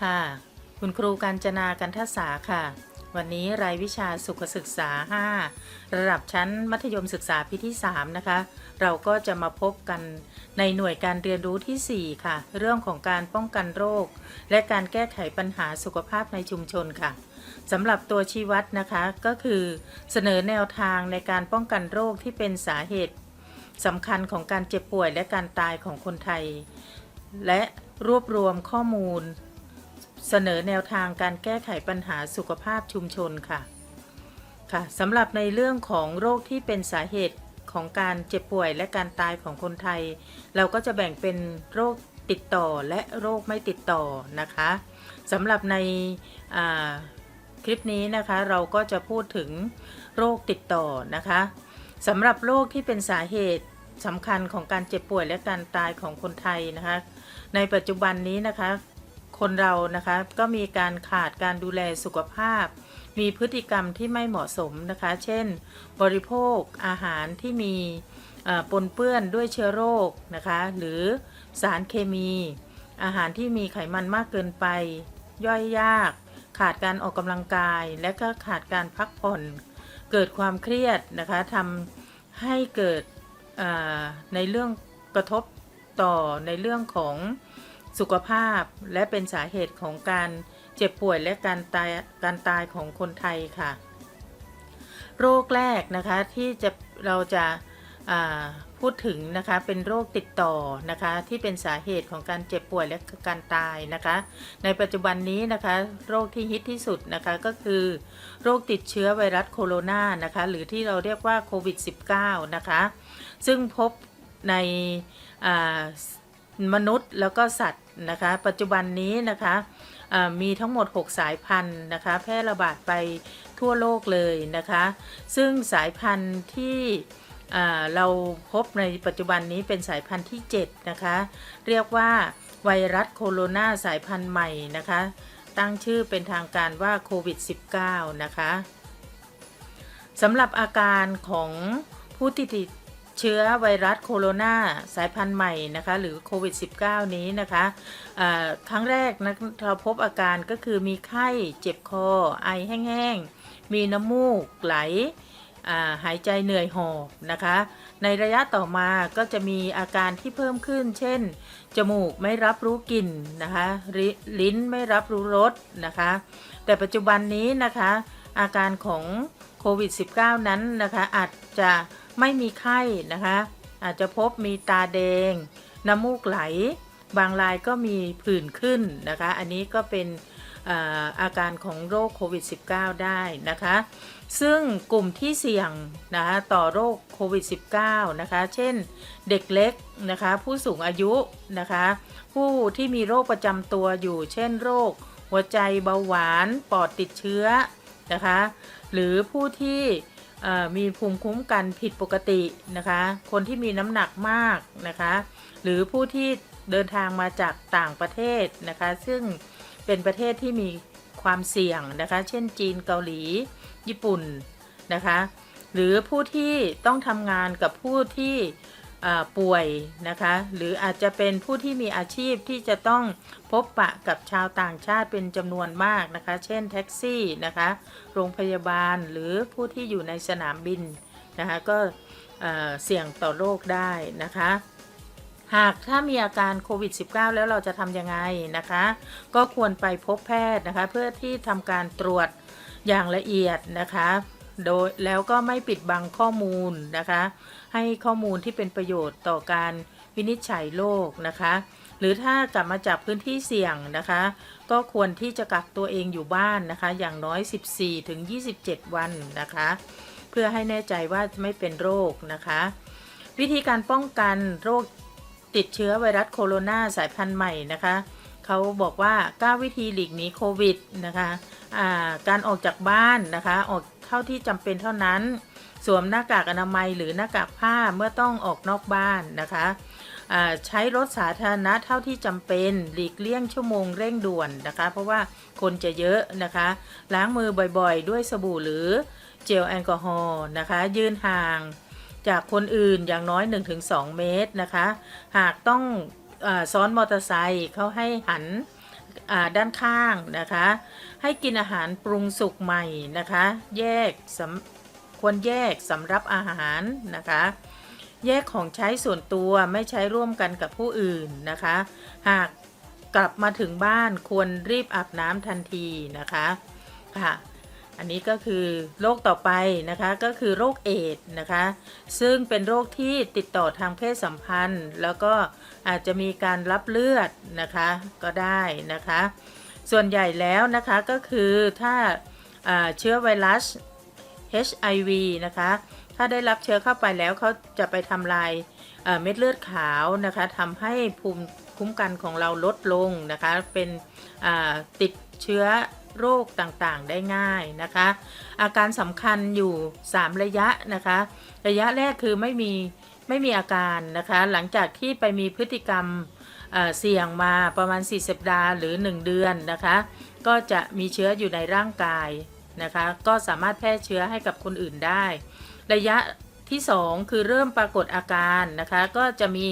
ค่ะ คุณครูกัญจนากันทศาค่ะ วันนี้รายวิชาสุขศึกษา 5 ระดับชั้นมัธยมศึกษาปีที่ 3 นะคะ เราก็จะมาพบกันในหน่วยการเรียนรู้ทีสี่ 4 ค่ะ เรื่องของการป้องกันโรค และการแก้ไขปัญหาสุขภาพในชุมชนค่ะสำหรับตัวชี้วัดนะคะก็คือเสนอแนวทางในการป้องกันโรคที่เป็นสาเหตุสำคัญของการเจ็บป่วยและการตายของคนไทย และรวบรวมข้อมูล เสนอแนวทางการแก้ไขปัญหาสุขภาพชุมชนค่ะ ค่ะสำหรับในเรื่องของโรคที่เป็นสาเหตุของการเจ็บป่วยและการตายของคนไทย เราก็จะแบ่งเป็นโรคติดต่อและโรคไม่ติดต่อนะคะสำหรับในคลิปนี้นะคะเราก็จะพูดถึงโรคติดต่อนะคะสำหรับโรคที่เป็นสาเหตุสำคัญของการเจ็บป่วยและการตายของคนไทยนะคะ ในปัจจุบันนี้นะคะ คนเรานะคะก็มีการขาดการดูแลสุขภาพ มีพฤติกรรมที่ไม่เหมาะสมนะคะ เช่น บริโภคอาหารที่มีปนเปื้อนด้วยเชื้อโรคนะคะ หรือสารเคมี อาหารที่มีไขมันมากเกินไป ย่อยยาก ขาดการออกกำลังกาย และก็ขาดการพักผ่อน เกิดความเครียดนะคะทำให้เกิดในเรื่องกระทบต่อในเรื่องของ สุขภาพและเป็นสาเหตุของการเจ็บป่วยและการตายการตายของคนไทยค่ะ โรคแรกนะคะที่จะเราจะพูดถึงนะคะเป็นโรคติดต่อนะคะที่เป็นสาเหตุของการเจ็บป่วยและการตายนะคะ ในปัจจุบันนี้นะคะโรคที่ฮิตที่สุดนะคะก็คือ โรคติดเชื้อไวรัสโคโรนานะคะหรือที่เราเรียกว่าโควิด -19 นะคะซึ่งพบใน มนุษย์แล้วก็สัตว์นะคะ ปัจจุบันนี้นะคะมีทั้งหมด 6 สายพันธุ์นะคะ แพร่ระบาดไปทั่วโลกเลยนะคะ ซึ่งสายพันธุ์ที่เราพบในปัจจุบันนี้เป็นสายพันธุ์ที่ 7 นะคะ เรียกว่าไวรัสโคโรนาสายพันธุ์ใหม่นะคะ ตั้งชื่อเป็นทางการว่าโควิด -19 นะคะสำหรับอาการของผู้ที่ติด เชื้อไวรัสโคโรนาสายพันธุ์ใหม่นะคะ หรือโควิด -19 นี้นะคะครั้งแรกนะเราพบอาการก็คือมีไข้เจ็บคอ ไอแห้งๆ มีน้ำมูกไหลหายใจเหนื่อยหอบนะคะ ในระยะต่อมาก็จะมีอาการที่เพิ่มขึ้น เช่น จมูกไม่รับรู้กลิ่นนะคะ ลิ้นไม่รับรู้รสนะคะ แต่ปัจจุบันนี้นะคะ อาการของโควิด -19 นั้นนะคะอาจจะ ไม่มีไข้นะคะ อาจจะพบมีตาแดง น้ำมูกไหล บางรายก็มีผื่นขึ้นนะคะ อันนี้ก็เป็นอาการของโรคโควิด -19 ได้นะคะ ซึ่งกลุ่มที่เสี่ยงนะคะต่อโรคโควิด -19 นะคะ เช่นเด็กเล็กนะคะ ผู้สูงอายุนะคะ ผู้ที่มีโรคประจำตัวอยู่ เช่นโรค หัวใจเบาหวาน ปอดติดเชื้อนะคะ หรือผู้ที่ มีภูมิคุ้มกันผิดปกตินะคะ คนที่มีน้ำหนักมากนะคะ หรือผู้ที่เดินทางมาจากต่างประเทศนะคะ ซึ่งเป็นประเทศที่มีความเสี่ยงนะคะ เช่นจีนเกาหลี ญี่ปุ่นนะคะ หรือผู้ที่ต้องทำงานกับผู้ที่ ป่วยนะคะ หรืออาจจะเป็นผู้ที่มีอาชีพที่จะต้องพบปะกับชาวต่างชาติเป็นจำนวนมากนะคะ เช่นแท็กซี่นะคะ โรงพยาบาลหรือผู้ที่อยู่ในสนามบินนะคะ ก็เสี่ยงต่อโรคได้นะคะ หากถ้ามีอาการโควิด -19 แล้วเราจะทำยังไงนะคะ ก็ควรไปพบแพทย์นะคะ เพื่อที่ทำการตรวจอย่างละเอียดนะคะ โดยแล้วก็ไม่ปิดบังข้อมูลนะคะ ให้ข้อมูลที่เป็นประโยชน์ต่อการวินิจฉัยโรคนะคะ หรือถ้ากลับมาจากพื้นที่เสี่ยงนะคะ ก็ควรที่จะกักตัวเองอยู่บ้านนะคะ อย่างน้อย 14 ถึง 27 วันนะคะ เพื่อให้แน่ใจว่าไม่เป็นโรคนะคะ วิธีการป้องกันโรคติดเชื้อไวรัสโคโรนาสายพันธุ์ใหม่นะคะเขาบอกว่า 9 วิธีหลีกหนีโควิดนะคะการออกจากบ้านนะคะ ออก เท่าที่จำเป็นเท่านั้น สวมหน้ากากอนามัยหรือหน้ากากผ้าเมื่อต้องออกนอกบ้านนะคะใช้รถสาธารณะเท่าที่จำเป็นหลีกเลี่ยงชั่วโมงเร่งด่วนนะคะ เพราะว่าคนจะเยอะนะคะ ล้างมือบ่อยๆ ด้วยสบู่หรือเจลแอลกอฮอล์นะคะยืนห่างจากคนอื่นอย่างน้อย 1-2 เมตรนะคะ หากต้องอซ้อนมอเตอร์ไซค์เขาให้หัน ด้านข้างนะคะ ให้กินอาหารปรุงสุกใหม่นะคะ แยกควรแยกสำรับอาหารนะคะ แยกของใช้ส่วนตัวไม่ใช้ร่วมกันกับผู้อื่นนะคะ หากกลับมาถึงบ้านควรรีบอาบน้ำทันทีนะคะค่ะ อันนี้ก็คือโรคต่อไปนะคะก็คือโรคเอดส์นะคะ ซึ่งเป็นโรคที่ติดต่อทางเพศสัมพันธ์ แล้วก็อาจจะมีการรับเลือดนะคะก็ได้นะคะ ส่วนใหญ่แล้วนะคะก็คือถ้าเชื้อไวรัส HIV นะคะถ้าได้รับเชื้อเข้าไปแล้วเขาจะไปทำลายเม็ดเลือดขาวนะคะทำให้ภูมิคุ้มกันของเราลดลงนะคะเป็นติดเชื้อ โรคต่างๆ ได้ง่ายนะคะ อาการสำคัญอยู่ 3 ระยะนะคะ ระยะแรกคือไม่มีไม่มีอาการนะคะ หลังจากที่ไปมีพฤติกรรมเสี่ยงมาประมาณ 4 สัปดาห์หรือ 1 เดือนนะคะ ก็จะมีเชื้ออยู่ในร่างกายนะคะ ก็สามารถแพร่เชื้อให้กับคนอื่นได้ ระยะที่ 2 คือเริ่มปรากฏอาการนะคะ ก็จะมี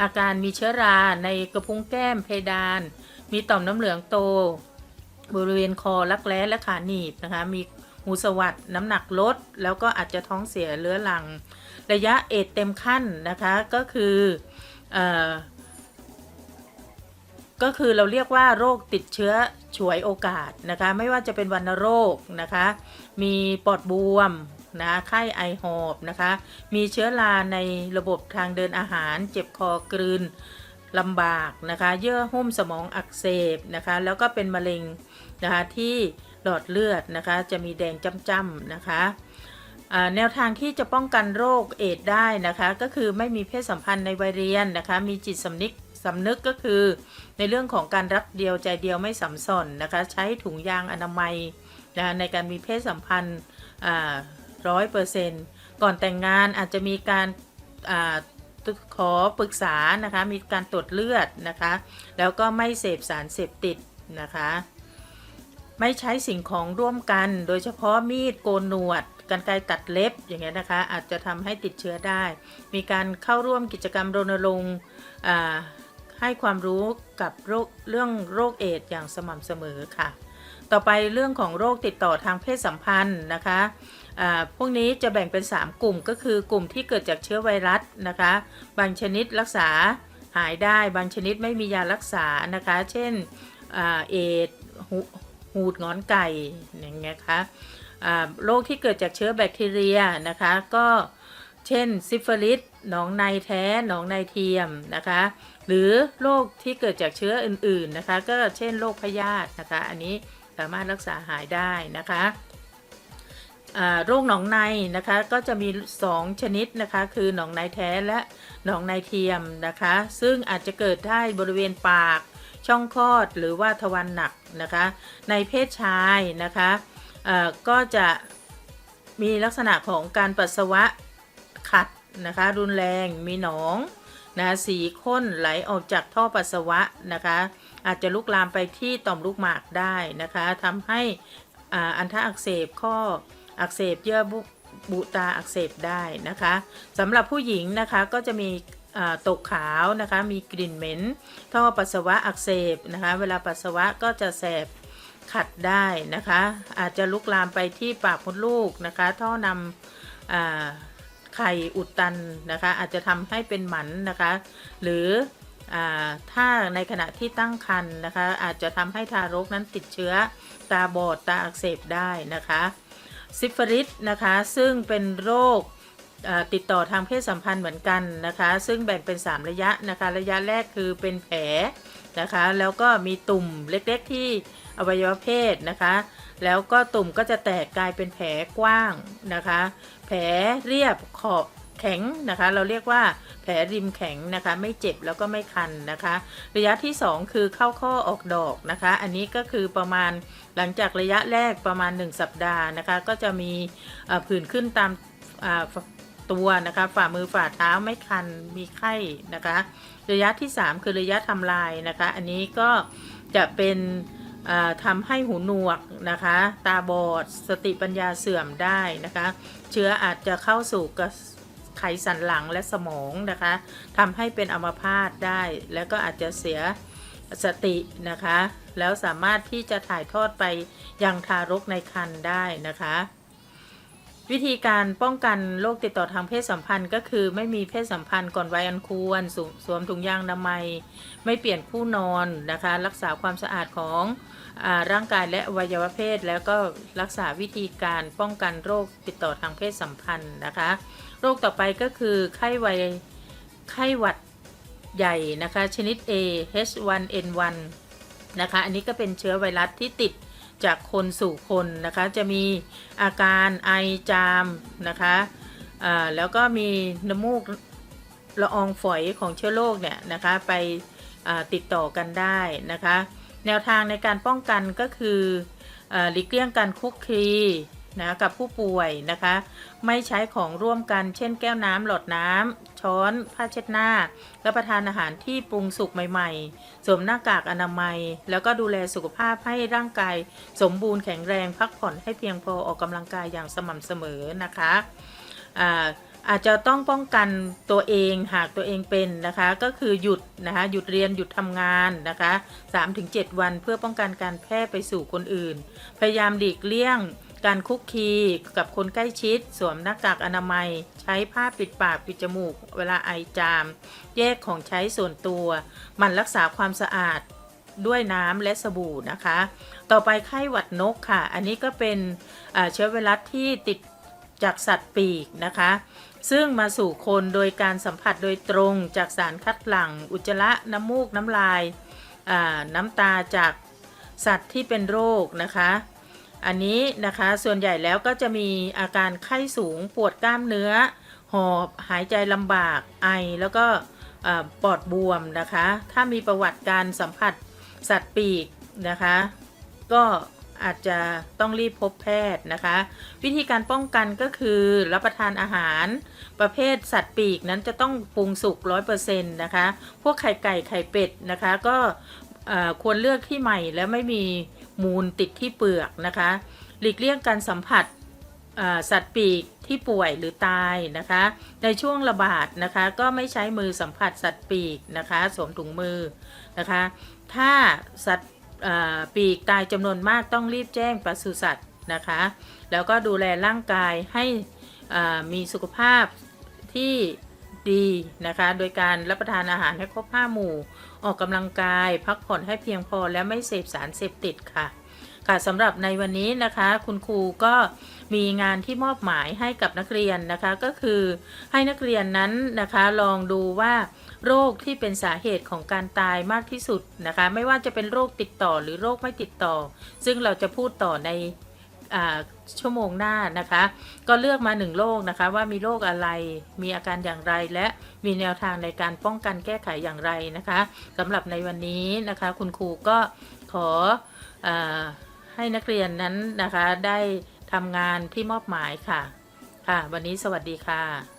อาการมีเชื้อราในกระพุ้งแก้มเพดาน มีต่อมน้ำเหลืองโต บริเวณคอรักแร้และขาหนีบนะคะ มีหูสวัสดน้ำหนักลด แล้วก็อาจจะท้องเสียเรื้อรัง ระยะเอดเต็มขั้นนะคะก็คือออก็คือเราเรียกว่าโรคติดเชื้อฉวยโอกาสนะคะ ไม่ว่าจะเป็นวัณโรคนะคะ มีปอดบวมนะไข้ไอหอบนะคะ มีเชื้อราในระบบทางเดินอาหาร เจ็บคอกลืน ลำบากนะคะเยื่อหุ้มสมองอักเสบนะคะแล้วก็เป็นมะเร็งนะคะที่หลอดเลือดนะคะจะมีแดงจ้ำๆนะคะแนวทางที่จะป้องกันโรคเอดได้นะคะก็คือไม่มีเพศสัมพันธ์ในวัยเรียนนะคะมีจิตสำนึกสำนึกก็คือในเรื่องของการรักเดียวใจเดียวไม่สัมสนนะคะใช้ถุงยางอนามัยนะในการมีเพศสัมพันธ์ร้อยเปอร์เซนต์ก่อนแต่งงานอาจจะมีการ ขอปรึกษานะคะ มีการตรวจเลือดนะคะ แล้วก็ไม่เสพสารเสพติดนะคะ ไม่ใช้สิ่งของร่วมกัน โดยเฉพาะมีดโกนหนวดกันไกรตัดเล็บอย่างเงี้ยนะคะ อาจจะทำให้ติดเชื้อได้ มีการเข้าร่วมกิจกรรมรณรงค์ให้ความรู้กับเรื่องโรคเอดส์อย่างสม่ำเสมอค่ะ ต่อไปเรื่องของโรคติดต่อทางเพศสัมพันธ์นะคะพวกนี้จะแบ่งเป็น 3 กลุ่มก็คือกลุ่มที่เกิดจากเชื้อไวรัสนะคะ บางชนิดรักษาหายได้ บางชนิดไม่มียารักษานะคะ เช่นอเอดหูหูดงอนไก่อย่างเงี้ยค่ะโรคที่เกิดจากเชื้อแบคทีเรียนะคะ ก็เช่นซิฟิลิส หนองในแท้หนองในเทียมนะคะ หรือโรคที่เกิดจากเชื้ออื่นๆนะคะ ก็เช่นโรคพยาธินะคะ อันนี้สามารถรักษาหายได้นะคะโรคหนองในนะคะก็จะมี 2 ชนิดนะคะ คือหนองในแท้และหนองในเทียมนะคะ ซึ่งอาจจะเกิดได้บริเวณปากช่องคลอดหรือว่าทวารหนักนะคะ ในเพศชายนะคะก็จะมีลักษณะของการปัสสาวะขัด นะคะ รุนแรงมีหนองนะสีข้นไหลออกจากท่อปัสสาวะนะคะ อาจจะลุกลามไปที่ต่อมลูกหมากได้นะคะทำให้อ่าอันทะอักเสบข้ออักเสบเยื่อบุบุตาอักเสบได้นะคะสำหรับผู้หญิงนะคะก็จะมีตกขาวนะคะมีกลิ่นเหม็น ท่อปัสสาวะอักเสบนะคะ เวลาปัสสาวะก็จะแสบขัดได้นะคะ อาจจะลุกลามไปที่ปากมดลูกนะคะ ท่อนำอ ไข่อุดตันนะคะ อาจจะทำให้เป็นหมันนะคะ หรืออถ้าในขณะที่ตั้งครรภ์นะคะ อาจจะทำให้ทารกนั้นติดเชื้อตาบอดตาอักเสบได้นะคะซิฟิลิสนะคะ ซึ่งเป็นโรคติดต่อทางเพศสัมพันธ์เหมือนกันนะคะ ซึ่งแบ่งเป็น 3 ระยะนะคะ ระยะแรกคือเป็นแผลนะคะ แล้วก็มีตุ่มเล็กๆที่อวัยวะเพศนะคะ แล้วก็ตุ่มก็จะแตกกลายเป็นแผลกว้างนะคะ แผลเรียบขอบแข็งนะคะ เราเรียกว่าแผลริมแข็งนะคะ ไม่เจ็บแล้วก็ไม่คันนะคะ ระยะที่ 2 คือเข้าข้อออกดอกนะคะ อันนี้ก็คือประมาณหลังจากระยะแรกประมาณ 1 สัปดาห์นะคะ ก็จะมีผื่นขึ้นตามตัวนะคะฝ่ามือฝ่าเท้าไม่คันมีไข้นะคะ ระยะที่ 3 คือระยะทำลายนะคะ อันนี้ก็จะเป็น ทำให้หูหนวกนะคะ ตาบอด สติปัญญาเสื่อมได้นะคะ เชื้ออาจจะเข้าสู่กระไขสันหลังและสมองนะคะทำให้เป็นอัมพาตได้ แล้วก็อาจจะเสียสตินะคะ แล้วสามารถที่จะถ่ายทอดไปยังทารกในครรภ์ได้นะคะ วิธีการป้องกันโรคติดต่อทางเพศสัมพันธ์ ก็คือไม่มีเพศสัมพันธ์ก่อนวัยอันควรสสวมถุงยางอนามัย ไม่เปลี่ยนคู่นอนนะคะ รักษาความสะอาดของอร่างกายและวัยวะเพศ แล้วก็รักษาวิธีการป้องกันโรคติดต่อทางเพศสัมพันธ์นะคะ โรคต่อไปก็คือไข้หวัดไข้หวัดใหญ่นะคะ ชนิด A H1N1 นะคะ อันนี้ก็เป็นเชื้อไวรัสที่ติด จากคนสู่คนนะคะ จะมีอาการไอจามนะคะแล้วก็มีน้ำมูกละอองฝอยของเชื้อโรคเนี่ยนะคะไปติดต่อกันได้นะคะ แนวทางในการป้องกันก็คือหลีกเลี่ยงการคุกคี นะกับผู้ป่วยนะคะ ไม่ใช้ของร่วมกัน เช่น แก้วน้ำหลอดน้ำช้อนผ้าเช็ดหน้ารับประทานอาหารที่ปรุงสุกใหม่ๆสวมหน้ากากอนามัย แล้วก็ดูแลสุขภาพให้ร่างกาย สมบูรณ์แข็งแรงพักผ่อนให้เพียงพอออกกำลังกายอย่างสม่ำเสมอนะคะอ่าอาจจะต้องป้องกันตัวเองหากตัวเองเป็นนะคะ ก็คือหยุดนะคะหยุดเรียนหยุดทำงานนะคะ3-7 วันเพื่อป้องกันการแพร่ไปสู่คนอื่น พยายามหลีกเลี่ยง การคุกคีกับคนใกล้ชิด สวมหน้ากากอนามัย ใช้ผ้าปิดปากปิดจมูก เวลาไอจาม แยกของใช้ส่วนตัวมันรักษาความสะอาดด้วยน้ำและสบู่นะคะ ต่อไปไข้หวัดนกค่ะ อันนี้ก็เป็นเชื้อไวรัสที่ติดจากสัตว์ปีกนะคะ ซึ่งมาสู่คนโดยการสัมผัสโดยตรงจากสารคัดหลั่ง อุจจาระน้ำมูกน้ำลายน้ำตาจากสัตว์ที่เป็นโรคนะคะ อันนี้นะคะส่วนใหญ่แล้วก็จะมีอาการไข้สูงปวดกล้ามเนื้อ หอบหายใจลำบากไอแล้วก็ปอดบวมนะคะ ถ้ามีประวัติการสัมผัสสัตว์ปีกนะคะ ก็อาจจะต้องรีบพบแพทย์นะคะ วิธีการป้องกันก็คือรับประทานอาหารประเภทสัตว์ปีกนั้นจะต้องปรุงสุกร้อยเปอร์เซ็นต์นะคะ พวกไข่ไก่ไข่เป็ดนะคะ ก็ควรเลือกที่ใหม่และไม่มี มูลติดที่เปลือกนะคะ หลีกเลี่ยงการสัมผัสสัตว์ปีกที่ป่วยหรือตายนะคะ ในช่วงระบาดนะคะก็ไม่ใช้มือสัมผัสสัตว์ปีกนะคะสวมถุงมือนะคะ ถ้าสัตว์ปีกตายจำนวนมากต้องรีบแจ้งปศุสัตว์นะคะ แล้วก็ดูแลร่างกายให้มีสุขภาพที่ ดีนะคะ โดยการรับประทานอาหารให้ครบห้าหมู่ ออกกำลังกาย พักผ่อนให้เพียงพอและไม่เสพสารเสพติดค่ะ ค่ะสำหรับในวันนี้นะคะ คุณครูก็มีงานที่มอบหมายให้กับนักเรียนนะคะ ก็คือให้นักเรียนนั้นนะคะ ลองดูว่าโรคที่เป็นสาเหตุของการตายมากที่สุดนะคะ ไม่ว่าจะเป็นโรคติดต่อหรือโรคไม่ติดต่อ ซึ่งเราจะพูดต่อใน ชั่วโมงหน้านะคะ ก็เลือกมาหนึ่งโรคนะคะ ว่ามีโรคอะไรมีอาการอย่างไรและมีแนวทางในการป้องกันแก้ไขอย่างไรนะคะสำหรับในวันนี้นะคะ คุณครูก็ขออให้นักเรียนนั้นนะคะได้ทำงานที่มอบหมายค่ะ ค่ะ วันนี้สวัสดีค่ะ